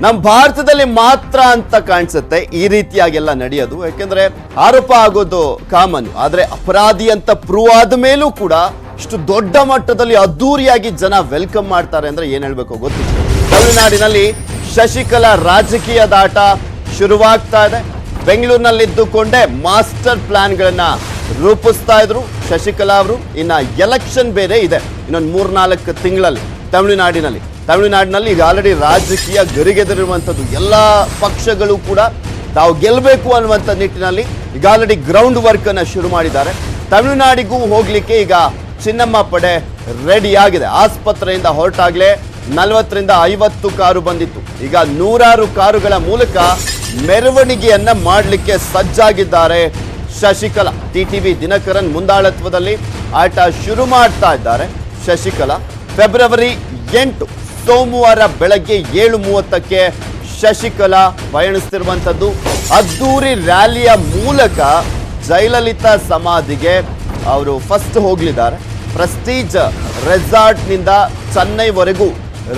ನಮ್ಮ ಭಾರತದಲ್ಲಿ ಮಾತ್ರ ಅಂತ ಕಾಣಿಸುತ್ತೆ. ಈ ರೀತಿಯಾಗೆಲ್ಲ ನಡೆಯೋದು. ಯಾಕೆಂದ್ರೆ ಆರೋಪ ಆಗೋದು ಕಾಮನ್. ಆದ್ರೆ ಅಪರಾಧಿ ಅಂತ ಪ್ರೂವ್ ಆದ ಮೇಲೂ ಕೂಡ ಇಷ್ಟು ದೊಡ್ಡ ಮಟ್ಟದಲ್ಲಿ ಅದ್ದೂರಿಯಾಗಿ ಜನ ವೆಲ್ಕಮ್ ಮಾಡ್ತಾರೆ ಅಂದ್ರೆ ಏನ್ ಹೇಳ್ಬೇಕು ಗೊತ್ತಿಲ್ಲ. ತಮಿಳುನಾಡಿನಲ್ಲಿ ಶಶಿಕಲಾ ರಾಜಕೀಯ ಆಟ ಶುರುವಾಗ್ತಾ ಇದೆ. ಬೆಂಗಳೂರಿನಲ್ಲಿದ್ದುಕೊಂಡೇ ಮಾಸ್ಟರ್ ಪ್ಲಾನ್ಗಳನ್ನ ರೂಪಿಸ್ತಾ ಇದ್ರು ಶಶಿಕಲಾ ಅವರು. ಇನ್ನ ಎಲೆಕ್ಷನ್ ಬೇರೆ ಇದೆ. ಇನ್ನೊಂದು ಮೂರ್ನಾಲ್ಕು ತಿಂಗಳಲ್ಲಿ ತಮಿಳುನಾಡಿನಲ್ಲಿ. ತಮಿಳುನಾಡಿನಲ್ಲಿ ಈಗ ಆಲ್ರೆಡಿ ರಾಜಕೀಯ ಗರಿಗೆದರಿರುವಂಥದ್ದು. ಎಲ್ಲ ಪಕ್ಷಗಳು ಕೂಡ ತಾವು ಗೆಲ್ಲಬೇಕು ಅನ್ನುವಂಥ ನಿಟ್ಟಿನಲ್ಲಿ ಈಗ ಆಲ್ರೆಡಿ ಗ್ರೌಂಡ್ ವರ್ಕ್ ಅನ್ನ ಶುರು ಮಾಡಿದ್ದಾರೆ. ತಮಿಳುನಾಡಿಗೂ ಹೋಗಲಿಕ್ಕೆ ಈಗ ಚಿನ್ನಮ್ಮ ಪಡೆ ರೆಡಿಯಾಗಿದೆ ಆಸ್ಪತ್ರೆಯಿಂದ ಹೊರಟಾಗಲೇ ನಲವತ್ತರಿಂದ ಐವತ್ತು ಕಾರು ಬಂದಿತ್ತು. ಈಗ ನೂರಾರು ಕಾರುಗಳ ಮೂಲಕ ಮೆರವಣಿಗೆಯನ್ನ ಮಾಡಲಿಕ್ಕೆ ಸಜ್ಜಾಗಿದ್ದಾರೆ ಶಶಿಕಲಾ. ಟಿಟಿವಿ ದಿನಕರನ್ ಮುಂದಾಳತ್ವದಲ್ಲಿ ಆಟ ಶುರು ಮಾಡ್ತಾ ಇದ್ದಾರೆ ಶಶಿಕಲಾ. ಫೆಬ್ರವರಿ ಎಂಟು. ಸೋಮವಾರ ಬೆಳಗ್ಗೆ ಏಳು ಮೂವತ್ತಕ್ಕೆ ಶಶಿಕಲಾ ಪಯಣಿಸ್ತಿರುವಂಥದ್ದು. ಅದ್ದೂರಿ ರ್ಯಾಲಿಯ ಮೂಲಕ ಜಯಲಲಿತಾ ಸಮಾಧಿಗೆ ಅವರು ಫಸ್ಟ್ ಹೋಗಲಿದ್ದಾರೆ. ಪ್ರೆಸ್ಟೀಜ್ ರೆಸಾರ್ಟ್ನಿಂದ ಚೆನ್ನೈವರೆಗೂ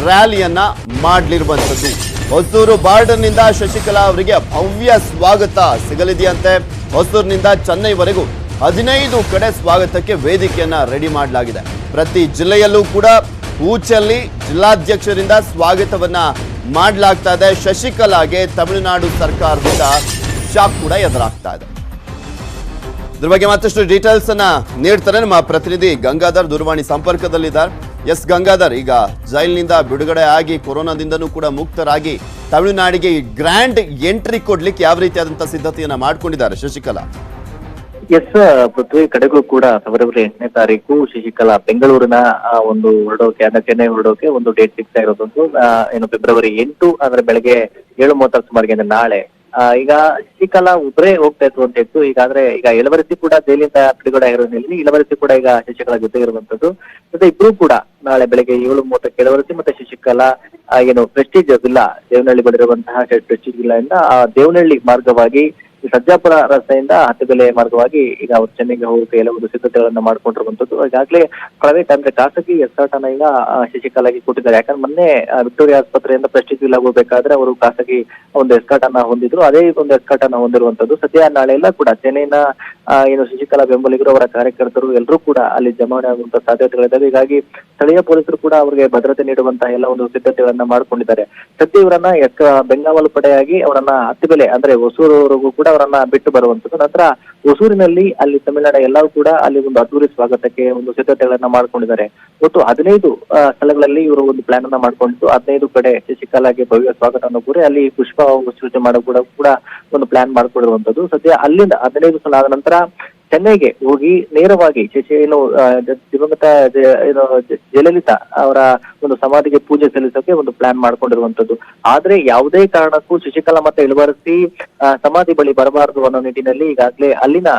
ರ್ಯಾಲಿಯನ್ನು ಮಾಡಲಿರುವಂಥದ್ದು. ಹೊಸೂರು ಬಾರ್ಡರ್ನಿಂದ ಶಶಿಕಲಾ ಅವರಿಗೆ ಭವ್ಯ ಸ್ವಾಗತ ಸಿಗಲಿದೆಯಂತೆ. ಹೊಸೂರಿನಿಂದ ಚೆನ್ನೈವರೆಗೂ ಹದಿನೈದು ಕಡೆ ಸ್ವಾಗತಕ್ಕೆ ವೇದಿಕೆಯನ್ನ ರೆಡಿ ಮಾಡಲಾಗಿದೆ. ಪ್ರತಿ ಜಿಲ್ಲೆಯಲ್ಲೂ ಕೂಡ ಊಚಲ್ಲಿ ಜಿಲ್ಲಾಧ್ಯಕ್ಷರಿಂದ ಸ್ವಾಗತವನ್ನ ಮಾಡಲಾಗ್ತಾ ಇದೆ. ಶಶಿಕಲಾಗೆ ತಮಿಳುನಾಡು ಸರ್ಕಾರದಿಂದ ಶಾಕ್ ಕೂಡ ಎದುರಾಗ್ತಾ ಇದೆ. ಇದ್ರ ಬಗ್ಗೆ ಮತ್ತಷ್ಟು ಡೀಟೇಲ್ಸ್ ಅನ್ನ ನೀಡ್ತಾರೆ ನಮ್ಮ ಪ್ರತಿನಿಧಿ ಗಂಗಾಧರ್ ದೂರವಾಣಿ ಸಂಪರ್ಕದಲ್ಲಿದ್ದಾರೆ. ಎಸ್ ಗಂಗಾಧರ್, ಈಗ ಜೈಲಿನಿಂದ ಬಿಡುಗಡೆ ಆಗಿ ಕೊರೋನಾದಿಂದನೂ ಕೂಡ ಮುಕ್ತರಾಗಿ ತಮಿಳುನಾಡಿಗೆ ಗ್ರ್ಯಾಂಡ್ ಎಂಟ್ರಿ ಕೊಡ್ಲಿಕ್ಕೆ ಯಾವ ರೀತಿಯಾದಂತಹ ಸಿದ್ಧತೆಯನ್ನ ಮಾಡ್ಕೊಂಡಿದ್ದಾರೆ ಶಶಿಕಲಾ? ಎಸ್ ಪೃಥ್ವಿ ಕಡೆಗೂ ಕೂಡ ಫೆಬ್ರವರಿ ಎಂಟನೇ ತಾರೀಕು ಶಶಿಕಲಾ, ಬೆಂಗಳೂರಿನ ಒಂದು ಹೊರಡೋಕೆ ಅಂದ್ರೆ ಚೆನ್ನೈ ಹೊರಡೋಕೆ ಒಂದು ಡೇಟ್ ಸಿಗ್ತಾ ಇರೋದೊಂದು ಏನು ಫೆಬ್ರವರಿ ಎಂಟು, ಅಂದ್ರೆ ಬೆಳಗ್ಗೆ ಏಳು ಮೂವತ್ತರ ಸುಮಾರಿಗೆ, ಅಂದ್ರೆ ನಾಳೆ. ಈಗ ಶಶಿಕಲಾ ಒಬ್ಬರೇ ಹೋಗ್ತಾ ಇತ್ತು ಅಂತ ಇತ್ತು ಈಗ ಆದ್ರೆ ಈಗ ಇಳವರಸಿ ಕೂಡ ಜೈಲಿಂದ ಬಿಡುಗಡೆ ಆಗಿರೋ ಇಲ್ಲಿ ಇಳವರಸಿ ಕೂಡ ಈಗ ಶಶಿಕಲಾ ಜೊತೆ ಇರುವಂತದ್ದು ಮತ್ತೆ ಇಬ್ರು ಕೂಡ ನಾಳೆ ಬೆಳಗ್ಗೆ ಏಳು ಮೂವತ್ತಕ್ಕೆ ಇಳವರಸಿ, ಮತ್ತೆ ಶಶಿಕಲಾ ಏನು ಪ್ರೆಸ್ಟೀಜ್ ವಿಲ್ಲಾ ದೇವನಹಳ್ಳಿ ಬಳಿರುವಂತಹ ಪ್ರೆಸ್ಟೀಜ್ ವಿಲ್ಲಾ ಇಂದ ಆ ದೇವನಹಳ್ಳಿ ಮಾರ್ಗವಾಗಿ ಸರ್ಜಾಪುರ ರಸ್ತೆಯಿಂದ ಹತ್ತುಬೆಲೆ ಮಾರ್ಗವಾಗಿ ಈಗ ಅವರು ಚೆನ್ನೈಗೆ ಹೋಗಿ ಒಂದು ಸಿದ್ಧತೆಗಳನ್ನ ಮಾಡ್ಕೊಂಡಿರುವಂತದ್ದು. ಈಗಾಗಲೇ ಪ್ರೈವೇಟ್ ಅಂದ್ರೆ ಖಾಸಗಿ ಎಸ್ಕಾಟ್ ಅನ್ನ ಈಗ ಶಶಿಕಲಾಗಿ ಕೊಟ್ಟಿದ್ದಾರೆ. ಯಾಕಂದ್ರೆ ಮೊನ್ನೆ ವಿಕ್ಟೋರಿಯಾ ಆಸ್ಪತ್ರೆಯಿಂದ ಪ್ರೆಸ್ಟೀಜ್ ಇಲ್ಲ ಅವರು ಖಾಸಗಿ ಒಂದು ಎಸ್ಕಾಟ್ ಅನ್ನ ಹೊಂದಿದ್ರು. ಅದೇ ಒಂದು ಎಸ್ಕಾಟ್ ಅನ್ನ ಹೊಂದಿರುವಂತದ್ದು. ಸದ್ಯ ನಾಳೆ ಎಲ್ಲ ಕೂಡ ಚೆನ್ನೈನ ಏನು ಶಶಿಕಲಾ ಬೆಂಬಲಿಗರು ಅವರ ಕಾರ್ಯಕರ್ತರು ಎಲ್ಲರೂ ಕೂಡ ಅಲ್ಲಿ ಜಮಾವಣೆ ಆಗುವಂತ ಸಾಧ್ಯತೆಗಳಿದ್ದಾವೆ. ಹೀಗಾಗಿ ಸ್ಥಳೀಯ ಪೊಲೀಸರು ಕೂಡ ಅವರಿಗೆ ಭದ್ರತೆ ನೀಡುವಂತಹ ಎಲ್ಲ ಒಂದು ಸಿದ್ಧತೆಗಳನ್ನ ಮಾಡಿಕೊಂಡಿದ್ದಾರೆ. ಸದ್ಯ ಇವರನ್ನ ಬೆಂಗಾವಲು ಪಡೆಯಾಗಿ ಅವರನ್ನ ಹತ್ತಿಬೆಲೆ ಅಂದ್ರೆ ಹೊಸೂರವರೆಗೂ ಕೂಡ ಅವರನ್ನ ಬಿಟ್ಟು ಬರುವಂತದ್ದು. ನಂತರ ಹೊಸೂರಿನಲ್ಲಿ ಅಲ್ಲಿ ತಮಿಳುನಾಡು ಎಲ್ಲರೂ ಕೂಡ ಅಲ್ಲಿ ಒಂದು ಅದ್ದೂರಿ ಸ್ವಾಗತಕ್ಕೆ ಒಂದು ಸಿದ್ಧತೆಗಳನ್ನ ಮಾಡ್ಕೊಂಡಿದ್ದಾರೆ. ಒಟ್ಟು ಹದಿನೈದು ಸ್ಥಳಗಳಲ್ಲಿ ಇವರು ಒಂದು ಪ್ಲಾನ್ ಅನ್ನ ಮಾಡ್ಕೊಂಡಿದ್ದು. ಹದಿನೈದು ಕಡೆ ಶಶಿಕಲಾಗೆ ಭವ್ಯ ಸ್ವಾಗತವನ್ನು ಕೂಡ ಅಲ್ಲಿ ಪುಷ್ಪ ಸೃಷ್ಟಿ ಮಾಡೋ ಕೂಡ ಕೂಡ ಒಂದು ಪ್ಲಾನ್ ಮಾಡ್ಕೊಂಡಿರುವಂತದ್ದು ಸದ್ಯ ಅಲ್ಲಿಂದ ಹದಿನೈದು ಸಲ ಆದ ನಂತರ ಚೆನ್ನೈಗೆ ಹೋಗಿ ನೇರವಾಗಿ ಏನು ದಿವಂಗತ ಏನು ಜಯಲಲಿತಾ ಅವರ ಒಂದು ಸಮಾಧಿಗೆ ಪೂಜೆ ಸಲ್ಲಿಸೋಕೆ ಒಂದು ಪ್ಲಾನ್ ಮಾಡ್ಕೊಂಡಿರುವಂತದ್ದು ಆದ್ರೆ ಯಾವುದೇ ಕಾರಣಕ್ಕೂ ಶಶಿಕಲಾ ಮತ್ತೆ ಇಳವರಸಿ ಸಮಾಧಿ ಬಳಿ ಬರಬಾರದು ಅನ್ನೋ ನಿಟ್ಟಿನಲ್ಲಿ ಈಗಾಗಲೇ ಅಲ್ಲಿನ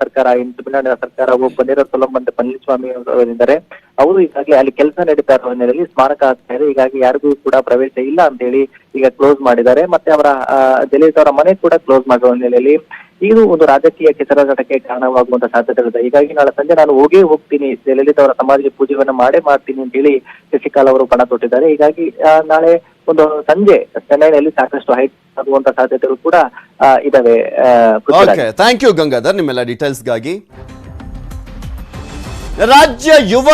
ಸರ್ಕಾರ ಏನು ತಮಿಳುನಾಡಿನ ಸರ್ಕಾರ ಒಬ್ಬ ಸೊಲಂ ಸೊಲಂ ಪಳನಿಸ್ವಾಮಿ ಅವರಿದ್ದಾರೆ ಅವರು ಈಗಾಗಲೇ ಅಲ್ಲಿ ಕೆಲಸ ನಡೀತಾ ಇರೋ ಹಿನ್ನೆಲೆಯಲ್ಲಿ ಸ್ಮಾರಕ ಆಗ್ತಾ ಇದೆ ಹೀಗಾಗಿ ಯಾರಿಗೂ ಕೂಡ ಪ್ರವೇಶ ಇಲ್ಲ ಅಂತ ಹೇಳಿ ಈಗ ಕ್ಲೋಸ್ ಮಾಡಿದ್ದಾರೆ. ಮತ್ತೆ ಅವರ ದಲಿತ ಅವರ ಮನೆ ಕೂಡ ಕ್ಲೋಸ್ ಮಾಡಿರೋ ಹಿನ್ನೆಲೆಯಲ್ಲಿ ಇದು ಒಂದು ರಾಜಕೀಯ ಕೆಸರಾಟಕ್ಕೆ ಕಾರಣವಾಗುವಂತ ಸಾಧ್ಯತೆಗಳಿದೆ ಹೀಗಾಗಿ ನಾಳೆ ಸಂಜೆ ನಾನು ಹೋಗೇ ಹೋಗ್ತೀನಿ. ದಲಿತ ಅವರ ಸಮಾಧಿಗೆ ಪೂಜೆಯನ್ನ ಮಾಡೇ ಮಾಡ್ತೀನಿ ಅಂತ ಹೇಳಿ ಶಶಿಕಲಾ ಅವರು ಪಣ ತೊಟ್ಟಿದ್ದಾರೆ. ಹೀಗಾಗಿ ನಾಳೆ ಒಂದು ಸಂಜೆ ಚೆನ್ನೈನಲ್ಲಿ ಸಾಕಷ್ಟು ಹೈಟ್ ಆಗುವಂತ ಸಾಧ್ಯತೆಗಳು ಕೂಡ ಇದಾವೆ ಥ್ಯಾಂಕ್ ಯು ಗಂಗಾಧರ್, ನಿಮ್ಮೆಲ್ಲ ಡೀಟೇಲ್ಸ್ಗಾಗಿ ರಾಜ್ಯ ಯುವ